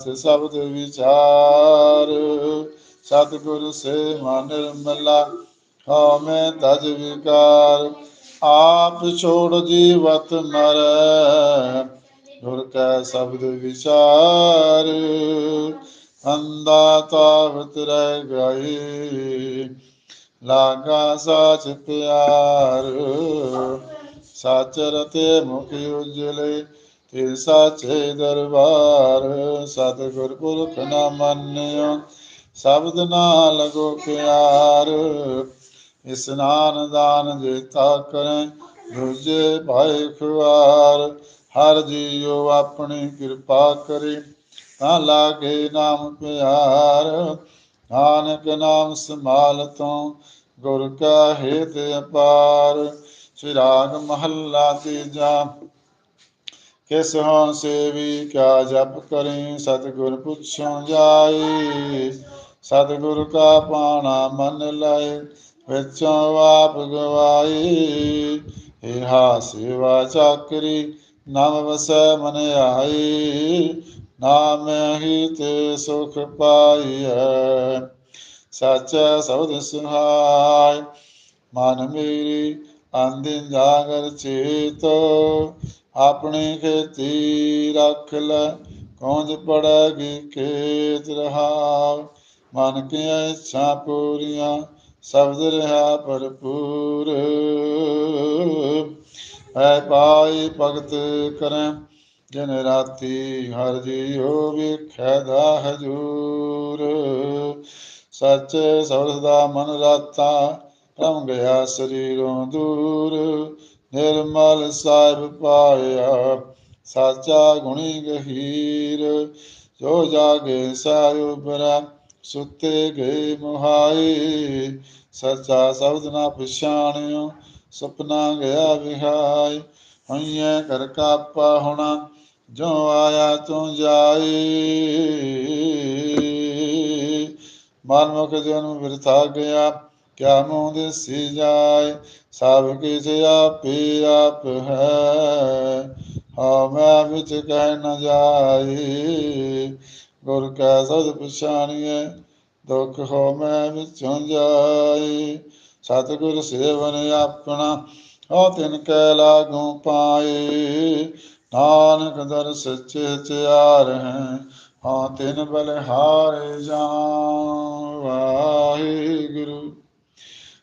ਸ਼ਬਦ ਵਿਚਾਰ। ਸਤਿਗੁਰ ਸੇ ਮਨ ਨਿਰਮਲਾ ਹਉ ਤਜ ਵਿਕਾਰ। ਆਪ ਛੋੜ ਜੀਵਤ ਮਰੈ, ਗੁਰ ਕੈ ਸ਼ਬਦ ਵਿਚਾਰ। ਅੰਦਾ ਤਾਵਤ ਰਹਿ ਗਈ ਲਾਗਾ ਸਾਚ ਪਿਆਰ। ਸੱਚ ਤੇ ਮੁਖ ਉਜਲੇ ਤੇ ਸਾਚੇ ਦਰਬਾਰ, ਸਤਿਗੁਰ ਪੁਰਖ ਨਾ ਮੰਨਿਓ, ਸ਼ਬਦ ਨਾ ਲਗੋ ਪਿਆਰ। ਇਸਨਾਨ ਦਾਨ ਜੇਤਾ ਕਰੈ, ਦੂਜੇ ਭਾਈ ਖੁਆਰ। ਹਰ ਜੀਉ ਆਪਣੀ ਕਿਰਪਾ ਕਰੇ, ਤਾਂ ਲਾਗੇ ਨਾਮ ਪਿਆਰ। ਨਾਨਕ ਨਾਮ ਸੰਭਾਲ ਤੋਂ, ਗੁਰ ਕਾ ਹੇਤ ਅਪਾਰ। ਸ੍ਰੀ ਰਾਗ ਮਹੱਲਾ ਤੀਜਾ ਕਿਸ ਹੋਂ ਸੇਵੀ ਕਿਆ ਜਪ ਕਰੇ, ਸਤਿਗੁਰ ਪੁੱਛੋਂ ਜਾਏ। ਸਤਿਗੁਰ ਕਾ ਪਾਣਾ ਮਨ ਲਾਏ, ਵਿੱਚੋਂ ਆਪ ਗਵਾਈ ਇਹਾ ਸੇਵਾ ਚਾਕਰੀ ਨਾਮ ਵਸੈ ਮਨ ਆਈ ਨਾਮ ਹੀ ਤੇ ਸੁਖ ਪਾਈਐ। ਸੱਚ ਸਬਦ ਸੁਹਾਇ ਮਨ ਮੇਰੀ ਅੰਦਿਨ ਜਾਗਰ ਚੇਤ, ਆਪਣੀ ਖੇਤੀ ਰੱਖ ਲੈ, ਕੌਂਜ ਪੜੇਗੀ ਖੇਤ ਰਹਾਵ ਮਨ ਕੀ ਇੱਛਾ ਪੂਰੀਆਂ, ਸ਼ਬਦ ਰਹਾ ਭਰਪੂਰ। ਐ ਪਾਈ ਭਗਤ ਕਰੈ, ਜਨ ਰਾਤੀ ਹਰ ਜੀਉ ਵੇਖੈ ਦਾ ਹਜੂਰ। ਸੱਚ ਸਬਦ ਦਾ ਮਨ ਰਾਤਾ ਰਮ ਗਿਆ ਸਰੀਰੋਂ ਦੂਰ, ਨਿਰਮਲ ਸਾਹਿਬ ਪਾਇਆ, ਸਾਚਾ ਗੁਣੀ ਗਹੀਰ। ਜੋ ਜਾਗੇ ਸਾਇ ਬਰਾ ਸੁੱਤੇ ਗਏ ਮੁਹਾਈ ਸੱਚਾ ਸ਼ਬਦ ਨਾ ਪਛਾਣਿਓ, ਸੁਪਨਾ ਗਿਆ ਵਿਹਾਈ ਹੋਈਐ ਕਰ ਕਾਪਾ ਹੋਣਾ ਜੋ ਆਇਆ ਤੂੰ ਜਾਏ। ਮਨਮੁਖ ਜਨਮ ਵਿਰਥਾ ਗਿਆ ਕਿਆ ਮੂੰਹ ਦੇਸੀ ਜਾਏ, ਸਭ ਕਿਛ ਆਪੇ ਆਪ ਹੈ। ਹਾਂ ਮੈਂ ਵਿੱਚ ਕਹਿ ਨ ਜਾਏ, ਗੁਰ ਕੈ ਸਦ ਪਛਾਣੀਐ, ਦੁਖ ਹੋ ਮੈਂ ਵਿਚੋਂ ਜਾਏ। ਸਤਿਗੁਰ ਸੇਵਨ ਆਪਣਾ ਹੋ ਤਿਨ ਕੈ ਲਾਗੂ ਪਾਏ। ਨਾਨਕ ਦਰ ਸੱਚੇ ਚਾਰ ਹੈ, ਹਾਂ ਤਿਨ ਬਲਿਹਾਰੇ ਜਾ ਵਾਹਿਗੁਰੂ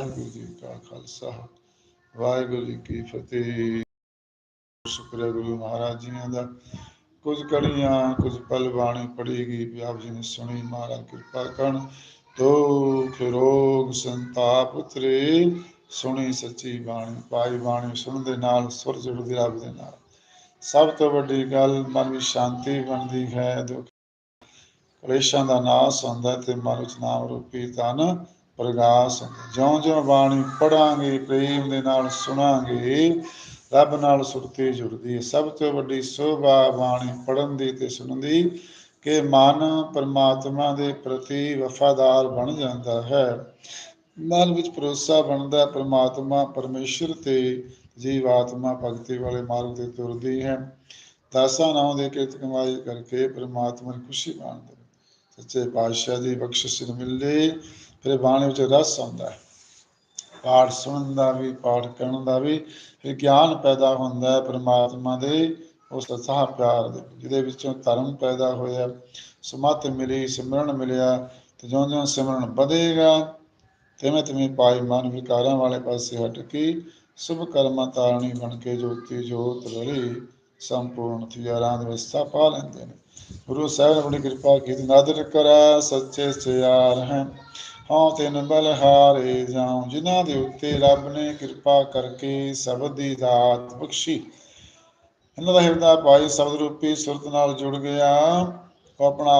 ਵਾਹਿਗੁਰੂ ਜੀ ਕਾ ਖਾਲਸਾ। ਵਾਹਿਗੁਰੂ ਜੀ ਕੀ ਫਤਿਹ। ਸ਼ੁਕਰ ਹੈ ਗੁਰੂ ਮਹਾਰਾਜ ਜੀਆਂ ਦਾ। ਕੁਝ ਕੜੀਆਂ, ਕੁਝ ਪਲ ਬਾਣੀ ਪੜੀਗੀ ਵੀ ਆਪ ਜੀ ਨੇ ਸੁਣੀ, ਮਹਾਰਾਜ ਕਿਰਪਾ ਕਰਨ। ਦੁੱਖ, ਰੋਗ, ਸੰਤਾਪ ਉਤਰੇ। ਸੁਣੀ ਸੱਚੀ ਬਾਣੀ, ਪਾਈ ਬਾਣੀ ਸੁਣਨ ਦੇ ਨਾਲ ਸੁਰ ਜੁੜਦੀ ਰੱਬ ਦੇ ਨਾਲ। ਸਭ ਤੋਂ ਵੱਡੀ ਗੱਲ, ਮਨ ਵਿੱਚ ਸ਼ਾਂਤੀ ਬਣਦੀ ਹੈ, ਦੁੱਖ। ਕਲੇਸ਼ਾਂ ਦਾ ਨਾਸ ਹੁੰਦਾ ਤੇ ਮਨ ਵਿੱਚ ਨਾਮ ਰੂਪੀ ਤਨ ਪ੍ਰਗਾਸ। ਜਿਉਂ-ਜਿਉਂ ਬਾਣੀ ਪੜਾਂਗੇ, ਪ੍ਰੇਮ ਦੇ ਨਾਲ ਸੁਣਾਂਗੇ, ਰੱਬ ਨਾਲ ਸੁਰਤੀ ਜੁੜਦੀ ਹੈ। ਸਭ ਤੋਂ ਵੱਡੀ ਸੋਭਾ ਬਾਣੀ ਪੜਨ ਦੀ ਤੇ ਸੁਣਨ ਦੀ, ਕਿ ਮਨ ਪਰਮਾਤਮਾ ਦੇ ਪ੍ਰਤੀ ਵਫਾਦਾਰ ਬਣ ਜਾਂਦਾ ਹੈ। ਮਨ ਵਿੱਚ ਭਰੋਸਾ ਬਣਦਾ, ਪਰਮਾਤਮਾ ਪਰਮੇਸ਼ਰ ਤੇ ਜੀਵਾਤਮਾ ਭਗਤੀ ਵਾਲੇ ਮਾਰਗ ਤੇ ਤੁਰਦੀ ਹੈ। ਦਾਸਾਂ ਨਾਮ ਦੇ ਕਿਰਤ ਕਮਾਈ ਕਰਕੇ ਪਰਮਾਤਮਾ ਦੀ ਖੁਸ਼ੀ ਮਾਣਦੇ ਸੱਚੇ ਪਾਤਸ਼ਾਹ ਦੀ ਬਖਸ਼ਿਸ਼ ਮਿਲਦੀ ਫਿਰ ਬਾਣੀ ਵਿੱਚ ਰਸ ਆਉਂਦਾ ਹੈ। ਪਾਠ ਸੁਣਨ ਦਾ ਵੀ, ਪਾਠ ਕਰਨ ਦਾ ਵੀ ਫਿਰ ਗਿਆਨ ਪੈਦਾ ਹੁੰਦਾ ਹੈ ਪਰਮਾਤਮਾ ਦੇ ਉਸ ਸੱਚਾ ਪਿਆਰ ਦੇ ਜਿਹਦੇ ਵਿੱਚੋਂ ਧਰਮ ਪੈਦਾ ਹੋਇਆ, ਸਮਤ ਮਿਲੀ, ਸਿਮਰਨ ਮਿਲਿਆ ਤੇ ਜਿਉਂ ਜਿਉਂ ਸਿਮਰਨ ਵਧੇਗਾ ਤਿਵੇਂ ਤਿਵੇਂ ਪਾਈ ਮਨ ਵਿਕਾਰਾਂ ਵਾਲੇ ਪਾਸੇ ਹਟ ਕੇ ਸੁਭ ਕਰਮਾਂ ਤਾਰਣੀ ਬਣ ਕੇ ਜੋਤੀ ਜੋਤ ਰਲੀ ਸੰਪੂਰਨ ਥਿਆਰਾਂ ਦੇ ਵਿਸਥਾ ਪਾ ਲੈਂਦੇ ਨੇ। ਗੁਰੂ ਸਾਹਿਬ ਨੇ ਬੜੀ ਕਿਰਪਾ ਕੀਤੀ, ਨਾਦਰ ਕਰੈ, ਸੱਚੇ ਸਿਆਰ ਹੈ ਹਾਂ, ਤਿਨ ਬਲਹਾਰੇ ਜਾਉ, ਜਿਨ੍ਹਾਂ ਦੇ ਉੱਤੇ ਰੱਬ ਨੇ ਕਿਰਪਾ ਕਰਕੇ ਸ਼ਬਦ ਦੀ ਦਾਤ ਬਖਸ਼ੀ। ਇਹਨਾਂ ਦਾ ਹਿਰਦਾ ਭਾਈ ਸ਼ਬਦ ਰੂਪੀ ਸੁਰਤ ਨਾਲ ਜੁੜ ਗਿਆ। ਉਹ ਆਪਣਾ